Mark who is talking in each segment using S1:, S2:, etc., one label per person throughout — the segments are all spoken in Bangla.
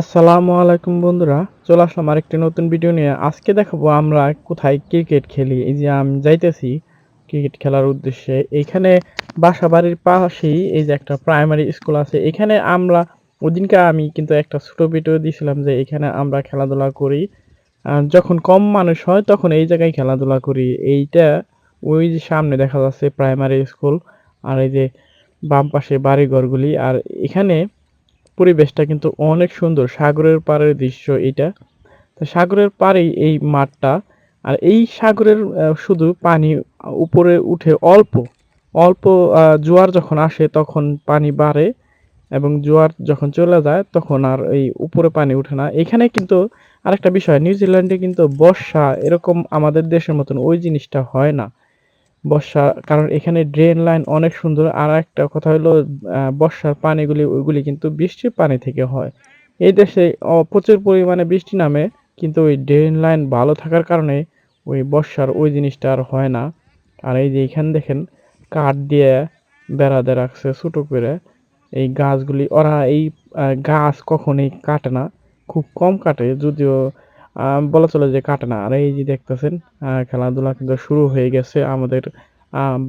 S1: আসসালামু আলাইকুম বন্ধুরা, চলে আসলাম আরেকটি নতুন ভিডিও নিয়ে। আজকে দেখাবো আমরা কোথায় ক্রিকেট খেলি। এই যে আমি যাইতেছি ক্রিকেট খেলার উদ্দেশ্যে, এখানে বাসা বাড়ির পাশেই এই যে একটা প্রাইমারি স্কুল আছে। এখানে আমরা, ওদিনকে আমি কিন্তু একটা ছোট ভিডিও দিয়েছিলাম যে এখানে আমরা খেলাধুলা করি। যখন কম মানুষ হয় তখন এই জায়গায় খেলাধুলা করি। এইটা ওই যে সামনে দেখা যাচ্ছে প্রাইমারি স্কুল আর এই যে বাম পাশে বাড়িঘরগুলি। আর এখানে পরিবেশটা কিন্তু অনেক সুন্দর। সাগরের পাড়ের দৃশ্য এটা। তো সাগরের পাড়েই এই মাঠটা। আর এই সাগরের শুধু পানি উপরে উঠে অল্প। অল্প জোয়ার যখন আসে তখন পানি বাড়ে এবং জোয়ার যখন চলে যায় তখন আর এই উপরে পানি উঠে না। এখানে কিন্তু আরেকটা বিষয়, নিউজিল্যান্ডে কিন্তু বর্ষা এরকম আমাদের দেশের মতন ওই জিনিসটা হয় না। বর্ষা, কারণ এখানে ড্রেন লাইন অনেক সুন্দর। আর একটা কথা হলো বর্ষার পানিগুলি, ওইগুলি কিন্তু বৃষ্টির পানি থেকে হয়। এই দেশে প্রচুর পরিমাণে বৃষ্টি নামে, কিন্তু ওই ড্রেন লাইন ভালো থাকার কারণে ওই বর্ষার ওই জিনিসটা আর হয় না। আর এই যে এখানে দেখেন, কাঠ দিয়ে বেড়া দিয়ে রাখছে ছোটো করে। এই গাছগুলি, ওরা এই গাছ কখনোই কাটে না। খুব কম কাটে, যদিও বলা চলে যে কাটে না। আর এই যে দেখতেছেন খেলাধুলা কিন্তু শুরু হয়ে গেছে আমাদের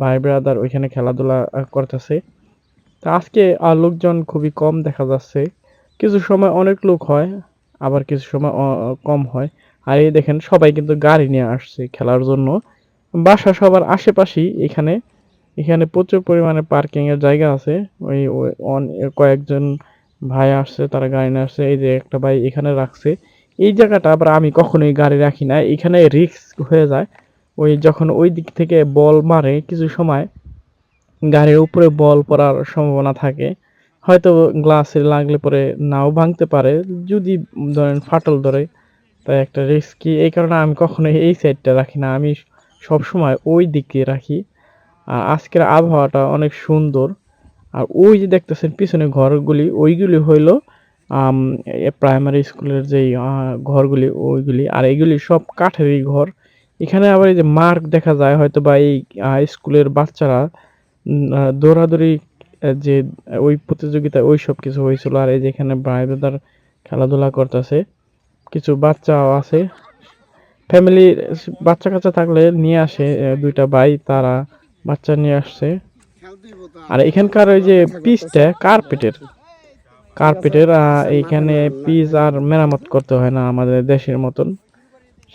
S1: ভাই ব্রাদার ওইখানে খেলাধুলা করতেছে। তা আজকে লোকজন খুবই কম দেখা যাচ্ছে। কিছু সময় অনেক লোক হয়, আবার কিছু সময় কম হয়। আর এই দেখেন, সবাই কিন্তু গাড়ি নিয়ে আসছে খেলার জন্য। বাসা সবার আশেপাশেই এখানে এখানে প্রচুর পরিমাণে পার্কিং এর জায়গা আছে। ওই কয়েকজন ভাই আসছে, তারা গাড়ি নিয়ে আসছে। এই যে একটা ভাই এখানে রাখছে। এই জায়গাটা আবার আমি কখনোই গাড়ি রাখি না, এখানে রিস্ক হয়ে যায়। ওই যখন ওই দিক থেকে বল মারে কিছু সময়, গাড়ির উপরে বল পড়ার সম্ভাবনা থাকে। হয়তো গ্লাসে লাগলে পরে নাও ভাঙতে পারে, যদি ধরেন ফাটল ধরে, তাই একটা রিস্কি এই কারণে আমি কখনোই এই সাইডটা রাখি না, আমি সব সময় ওই দিক রাখি। আর আজকের আবহাওয়াটা অনেক সুন্দর। আর ওই যে দেখতেছেন পিছনে ঘরগুলি, ওইগুলি হইল প্রাইমারি স্কুলের যেই ঘরগুলি, ওইগুলি। আর এইগুলি সব কাঠেরই ঘর। এখানে আবার এই যে মার্ক দেখা যায়, হয়তো বা এই স্কুলের বাচ্চারা দৌড়াদৌড়ি যে, ওই প্রতিযোগিতা ওই সব কিছু হয়েছিল। আর এই যে এখানে ভাই ব্রাদার খেলাধুলা করতেছে, কিছু বাচ্চাও আছে। ফ্যামিলি বাচ্চা কাচ্চা থাকলে নিয়ে আসে দুইটা ভাই, তারা বাচ্চা নিয়ে আসছে। আর এখানকার ওই যে পিচটা কার্পেটের কার্পেটের এইখানে পিচ আর মেরামত করতে হয় না আমাদের দেশের মতন।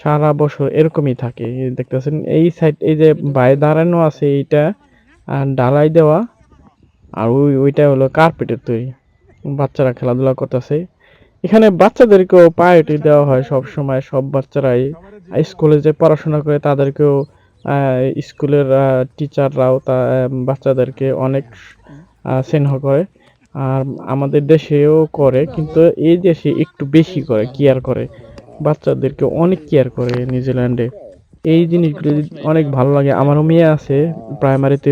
S1: সারা বছর এরকমই থাকে দেখতেছেন। এই সাইড এই যে বাইরে দাঁড়ানো আছে এইটা আহ, ঢালাই দেওয়া আর ওই ওইটা হলো কার্পেটের তৈরি। বাচ্চারা খেলাধুলা করতেছে। এখানে বাচ্চাদেরকেও প্রায়োরিটি দেওয়া হয় সব সময় সব বাচ্চারাই স্কুলে যে পড়াশোনা করে তাদেরকেও স্কুলের টিচাররাও তা বাচ্চাদেরকে অনেক স্নেহ করে। আর আমাদের দেশেও করে, কিন্তু এই দেশে একটু বেশি করে কেয়ার করে। বাচ্চাদেরকে অনেক কেয়ার করে নিউজিল্যান্ডে। এই জিনিসগুলো অনেক ভালো লাগে, আমারও মেয়ে আছে প্রাইমারিতে